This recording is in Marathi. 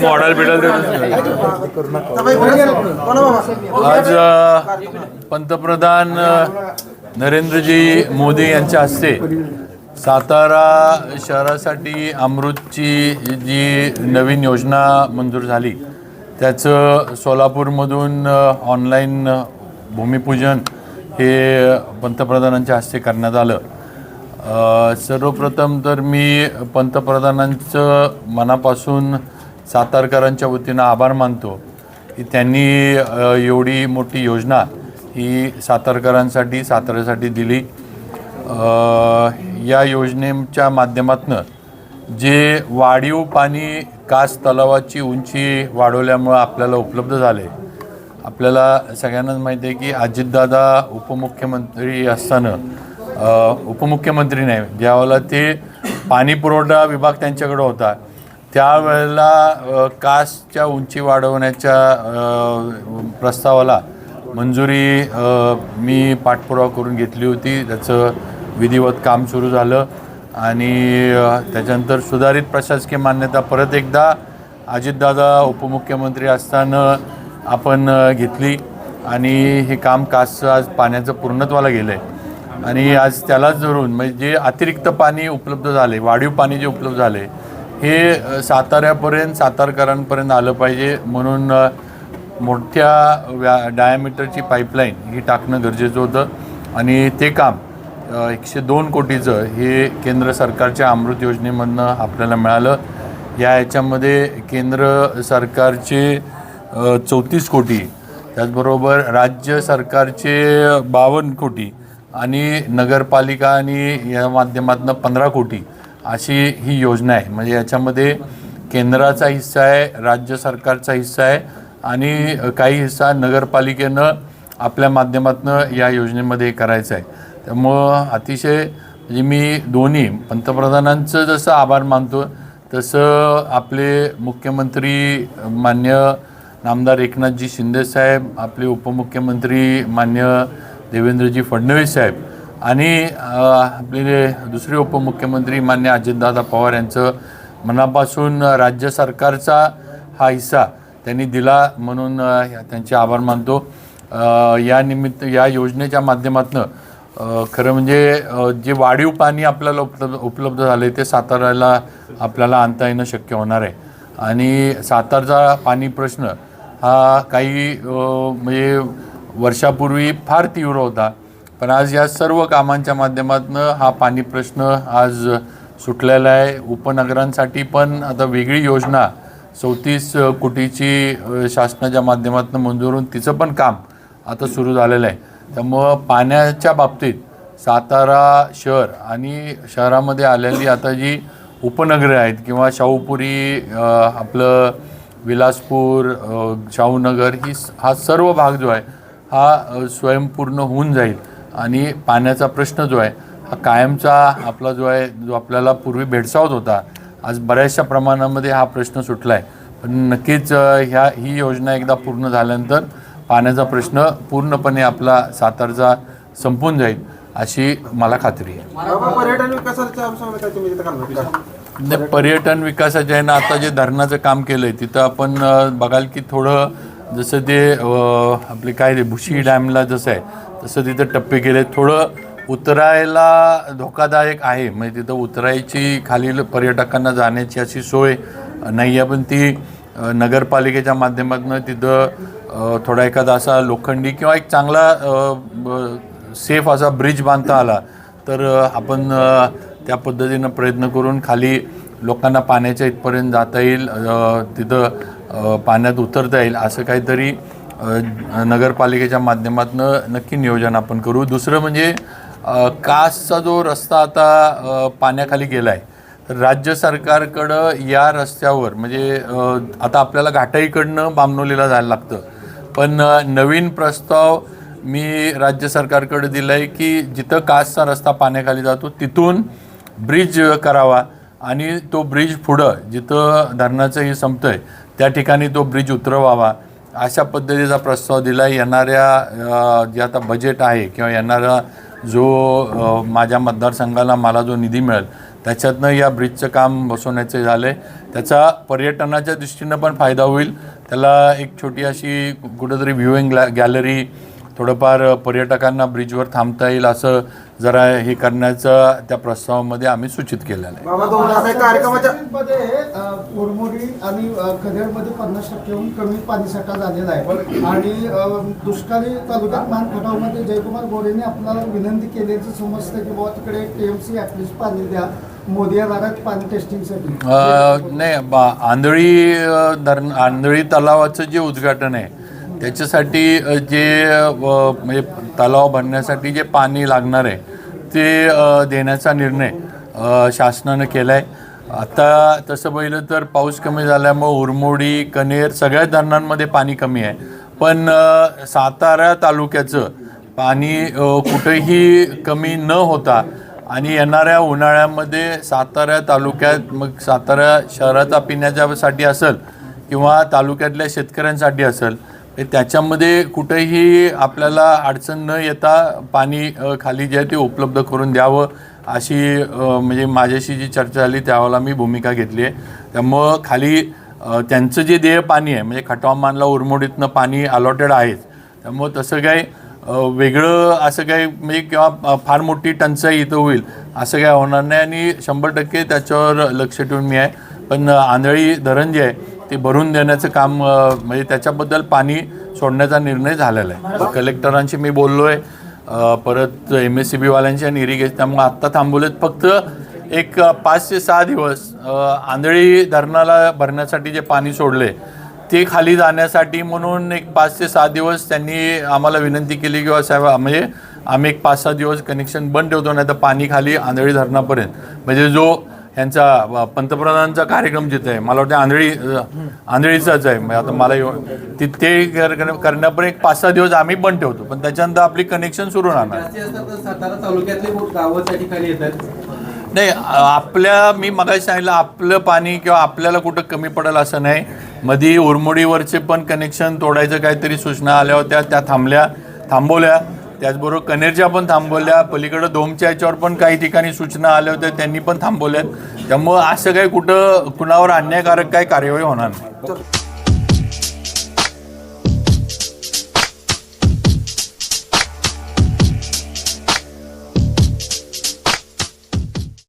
मॉडेल बिडल आज पंतप्रधान नरेंद्रजी मोदी यांच्या हस्ते सातारा शहरासाठी अमृतची जी नवीन योजना मंजूर झाली त्याचं सोलापूरमधून ऑनलाईन भूमिपूजन हे पंतप्रधानांच्या हस्ते करण्यात आलं. सर्वप्रथम तर मी पंतप्रधानांचं मनापासून सातारकरांच्या वतीनं आभार मानतो की त्यांनी एवढी मोठी योजना ही सातारकरांसाठी साताऱ्यासाठी दिली. या योजनेच्या माध्यमातनं जे वाढीव पाणी कास तलावाची उंची वाढवल्यामुळं आपल्याला उपलब्ध झाले आपल्याला सगळ्यांनाच माहिती आहे की अजितदादा उपमुख्यमंत्री असताना उपमुख्यमंत्रीने उपमुख्यमंत्री नाही. ज्यावेळेला ते पाणी पुरवठा विभाग त्यांच्याकडे होता त्यावेळेला कासच्या उंची वाढवण्याच्या प्रस्तावाला मंजुरी मी पाठपुरावा करून घेतली होती. त्याचं विधिवत काम सुरू झालं आणि त्याच्यानंतर सुधारित प्रशासकीय मान्यता परत एकदा अजितदादा उपमुख्यमंत्री असताना आपण घेतली आणि हे काम कासचं आज पाण्याचं पूर्णत्वाला गेलं आहे आणि आज त्यालाच धरून म्हणजे जे अतिरिक्त पाणी उपलब्ध झाले वाढीव पाणी जे उपलब्ध झाले हे साताऱ्यापर्यंत सातारकरांपर्यंत आलं पाहिजे. म्हणून मोठ्या व्या डायमीटरची पाईपलाईन ही टाकणं गरजेचं होतं. आणि ते काम एकशे दोन कोटीचं हे केंद्र सरकारच्या अमृत योजनेमधनं आपल्याला मिळालं. या याच्यामध्ये केंद्र सरकारचे चौतीस कोटी त्याचबरोबर राज्य सरकारचे बावन्न कोटी आणि नगरपालिका आणि या माध्यमातून पंधरा कोटी अशी ही योजना आहे. म्हणजे याच्यामध्ये केंद्राचा हिस्सा आहे राज्य सरकारचा हिस्सा आहे आणि काही हिस्सा नगरपालिकेनं आपल्या माध्यमातून या योजनेमध्ये करायचा आहे. त्यामुळं अतिशय म्हणजे मी दोन्ही पंतप्रधानांचं जसं आभार मानतो तसं आपले मुख्यमंत्री मान्य नामदार एकनाथजी शिंदेसाहेब आपले उपमुख्यमंत्री मान्य देवेंद्रजी फडणवीस साहेब आणि आपले दुसरे उपमुख्यमंत्री मान्य अजितदादा पवार यांचं मनापासून राज्य सरकारचा हा हिस्सा त्यांनी दिला म्हणून त्यांचे आभार मानतो. या निमित्त या योजनेच्या माध्यमातून खरं म्हणजे जे वाढीव पाणी आपल्याला उपलब्ध उपलब्ध झाले ते साताऱ्याला आपल्याला आणता येणं शक्य होणार आहे. आणि सातारचा पाणी प्रश्न हा काही म्हणजे वर्षापूर्वी फार तीव्र होता. पण आज या सर्व कामांच्या माध्यमातून हा पाणी प्रश्न आज सुटलेला आहे. उपनगरांसाठी पण आता वेगळी योजना चौतीस कोटीची शासनाच्या माध्यमातून मंजूरून तिचं पण काम आता सुरू झालेलं आहे. त्यामुळं पाण्याच्या बाबतीत सातारा शहर आणि शहरामध्ये आलेली आता जी उपनगरे आहेत किंवा शाहूपुरी आपलं विलासपूर शाहूनगर ही हा सर्व भाग जो आहे हा स्वयंपूर्ण होऊन जाईल. आणि पाण्याचा प्रश्न जो आहे हा कायमचा आपला जो आहे जो आपल्याला पूर्वी भेडसावत होता आज बऱ्याचशा प्रमाणामध्ये हा प्रश्न सुटला आहे पण नक्कीच ह्या ही योजना एकदा पूर्ण झाल्यानंतर पाण्याचा प्रश्न पूर्णपणे आपला सातारचा संपून जाईल अशी मला खात्री आहे. पर्यटन विकासाच्या ना आता जे धरणाचं काम केलं आहे तिथं आपण बघाल की थोडं जसं ते आपले काय रे भुशी डॅमला जसं आहे तसं तिथं टप्पे केले थोडं उतरायला धोकादायक आहे. म्हणजे तिथं उतरायची खालील पर्यटकांना जाण्याची अशी सोय नाही आहे. पण ती नगरपालिकेच्या माध्यमातून तिथं थोडा एखादा असा लोखंडी किंवा एक चांगला सेफ असा ब्रिज बांधता आला तर आपण त्या पद्धतीनं प्रयत्न करून खाली लोकांना पाण्याच्या इथपर्यंत जाता येईल. तिथं पाण्यात उतरता येईल असं काहीतरी नगरपालिकेच्या माध्यमातून नक्की नियोजन आपण करू. दुसरं म्हणजे कासचा जो रस्ता आता पाण्याखाली गेला आहे तर राज्य सरकारकडं या रस्त्यावर म्हणजे आता आपल्याला घाटाईकडनं बामनोलीला जायला लागतं. पण नवीन प्रस्ताव मी राज्य सरकारकडे दिला आहे की जिथं कासचा रस्ता पाण्याखाली जातो तिथून ब्रिज करावा आणि तो ब्रिज पुढं जिथं धरणाचं हे आहे त्या ठिकाणी तो ब्रिज उतरवावा. अशा पद्धतीचा प्रस्ताव दिला येणाऱ्या जे आता बजेट आहे किंवा येणारा जो माझ्या मतदारसंघाला मला जो निधी मिळेल त्याच्यातनं या ब्रिजचं काम बसवण्याचे झाले त्याचा पर्यटनाच्या दृष्टीनं पण फायदा होईल. त्याला एक छोटी अशी कुठंतरी व्ह्यूइंग गॅलरी थोडंफार पर्यटकांना ब्रिजवर थांबता येईल असं जरा हे करण्याचं त्या प्रस्तावामध्ये आम्ही सूचित केलेलं आहे. उरमोडी आणि अ, खदेडमध्ये पन्नास टक्क्याहून कमी पाणीसाठा झालेला आहे. आणि दुष्काळी तालुक्यात मान खटावमध्ये जयकुमार गोरेने आपल्याला विनंती केल्याचं समजतं की बाबा तिकडे टीएमसी ॲटलिस्ट पाणी द्या. मोदी पाणी टेस्टिंगसाठी. अ, नाही बा आंधळी धरण आंधळी तलावाचं जे उद्घाटन आहे त्याच्यासाठी जे म्हणजे तलाव बनण्यासाठी जे पाणी लागणार आहे ते देण्याचा निर्णय शासनानं केला आहे आता तसं पाहिलं तर पाऊस कमी झाल्यामुळं उरमोडी कनेर सगळ्या धरणांमध्ये पाणी कमी आहे. पण सातारा तालुक्याचं पाणी कुठेही कमी न होता आणि येणाऱ्या उन्हाळ्यामध्ये सातारा तालुक्यात मग सातारा शहराचा पिण्याच्यासाठी असेल किंवा तालुक्यातल्या शेतकऱ्यांसाठी असेल त्याच्यामध्ये कुठेही आपल्याला अडचण न येता पाणी खाली जे आहे ते उपलब्ध करून द्यावं अशी म्हणजे माझ्याशी जी चर्चा झाली त्यावेळेला मी भूमिका घेतली आहे. त्यामुळं खाली त्यांचं जे देय पाणी आहे म्हणजे खटवामानला उरमोडीतनं पाणी अलॉटेड आहेच. त्यामुळं तसं काही वेगळं असं काही म्हणजे किंवा फार मोठी टंचाई इथं होईल असं काही होणार नाही आणि शंभर टक्के त्याच्यावर लक्ष ठेवून मी आहे. पण आंधळी धरण जे आहे ते भरून देण्याचं काम म्हणजे त्याच्याबद्दल पाणी सोडण्याचा निर्णय झालेला आहे. कलेक्टरांशी मी बोललो आहे परत एम एस सी बीवाल्यांशी आणि इरिगेशन त्यामुळे आत्ता थांबवलेत. फक्त एक पाच ते सहा दिवस आंधळी धरणाला भरण्यासाठी जे पाणी सोडले ते खाली जाण्यासाठी म्हणून एक पाच ते सहा दिवस त्यांनी आम्हाला विनंती केली किंवा साहेब म्हणजे आम्ही एक पाच सहा दिवस कनेक्शन बंद ठेवतो नाही तर पाणी खाली आंधळी धरणापर्यंत. म्हणजे जो ह्यांचा अ, पंतप्रधानांचा कार्यक्रम जिथे आहे मला वाटतं आंधळी आंधळीचाच आहे. म्हणजे आता मला एव- ति- ते कर- कर- करण्यापर्यंत एक पाच सहा दिवस आम्ही बंद ठेवतो. पण त्याच्यानंतर आपली कनेक्शन सुरू राहणार. नाही आपल्या मी मगाशी सांगितलं आपलं पाणी किंवा आपल्याला कुठं कमी पडेल असं नाही. मधी उरमोडीवरचे पण कनेक्शन तोडायचं काहीतरी सूचना आल्या होत्या त्या थांबल्या थांबवल्या. त्याचबरोबर कनेरच्या पण थांबवल्या. पलीकडं दोमच्या याच्यावर पण काही ठिकाणी सूचना आल्या होत्या त्यांनी पण थांबवल्यात. त्यामुळं असं काही कुठं कुणावर अन्यायकारक काही कार्यवाही होणार नाही.